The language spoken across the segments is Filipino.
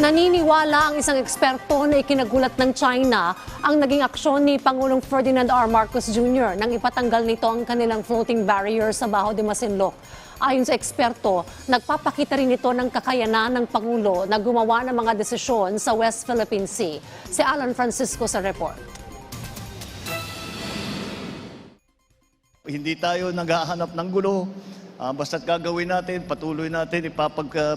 Naniniwala ang isang eksperto na ikinagulat ng China ang naging aksyon ni Pangulong Ferdinand R. Marcos Jr. nang ipatanggal nito ang kanilang floating barrier sa Baho de Masinloc. Ayon sa eksperto, nagpapakita rin ito ng kakayanan ng Pangulo na gumawa ng mga desisyon sa West Philippine Sea. Si Alan Francisco sa report. Hindi tayo naghahanap ng gulo. Ah, basta't gagawin natin, patuloy natin ipapag, ah,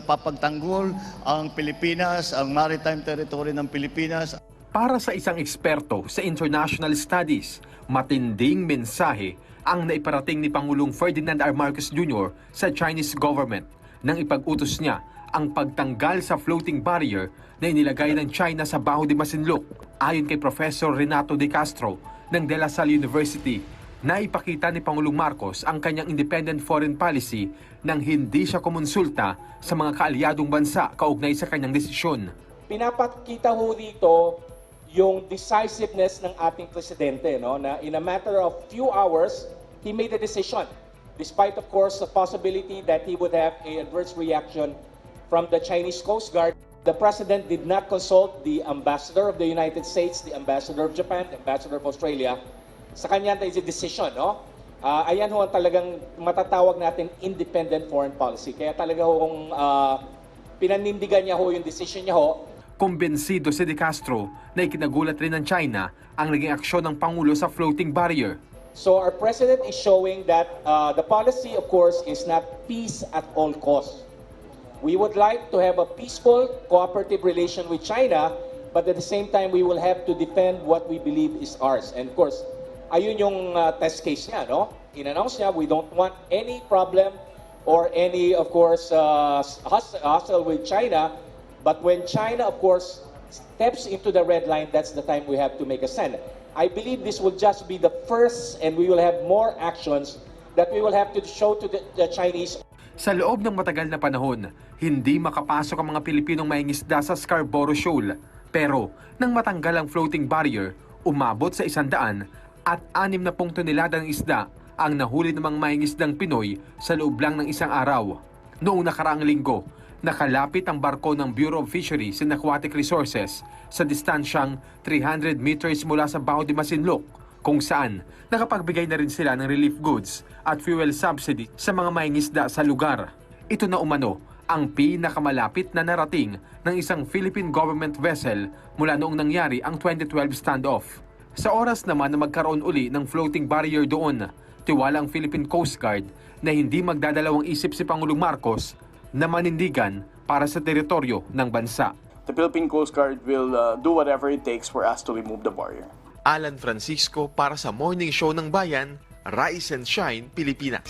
ang Pilipinas, ang maritime territory ng Pilipinas. Para sa isang eksperto sa international studies, matinding mensahe ang naiparating ni Pangulong Ferdinand R. Marcos Jr. sa Chinese government nang ipag-utos niya ang pagtanggal sa floating barrier na inilagay ng China sa Baho de Masinloc. Ayon kay Professor Renato De Castro ng De La Salle University, naipakita ni Pangulong Marcos ang kanyang independent foreign policy nang hindi siya kumonsulta sa mga kaalyadong bansa kaugnay sa kanyang desisyon. pinapakita ho dito yung decisiveness ng ating presidente no na in a matter of few hours he made a decision despite of course the possibility that he would have a adverse reaction from the Chinese Coast Guard the president did not consult the ambassador of the United States the ambassador of Japan the ambassador of Australia sa kanya is a decision no Ah, ayan ho ang talagang matatawag natin independent foreign policy kaya talaga ho uh, pinanindigan niya ho yung decision niya ho Kumbensido si De Castro na ikinagulat rin ng China ang naging aksyon ng Pangulo sa floating barrier. So our president is showing that uh, the policy, of course, is not peace at all costs. We would like to have a peaceful, cooperative relation with China, but at the same time, we will have to defend what we believe is ours. And of course, ayun yung uh, test case niya, no? In-announce niya, we don't want any problem or any, of course, uh, hus- hustle with China. But when China, of course, steps into the red line, that's the time we have to make a stand. I believe this will just be the first, and we will have more actions that we will have to show to the, the Chinese Sa loob ng matagal na panahon, hindi makapasok ang mga Pilipinong mahingisda sa Scarborough Shoal. Pero nang matanggal ang floating barrier, umabot sa isandaan at anim na pong tonelada ng isda ang nahuli ng mga mahingisdang Pinoy sa loob lang ng isang araw. Noong nakaraang linggo, nakalapit ang barko ng Bureau of Fisheries and Aquatic Resources sa distansyang 300 meters mula sa Baho de Masinloc kung saan nakapagbigay na rin sila ng relief goods at fuel subsidy sa mga mahingisda sa lugar. Ito na umano ang pinakamalapit na narating ng isang Philippine government vessel mula noong nangyari ang 2012 standoff. Sa oras naman na magkaroon uli ng floating barrier doon, tiwala ang Philippine Coast Guard na hindi magdadalawang isip si Pangulong Marcos na manindigan para sa teritoryo ng bansa. the Philippine Coast Guard will uh, do whatever it takes for us to remove the barrier. Alan Francisco para sa Morning Show ng Bayan, Rise and Shine, Pilipinas.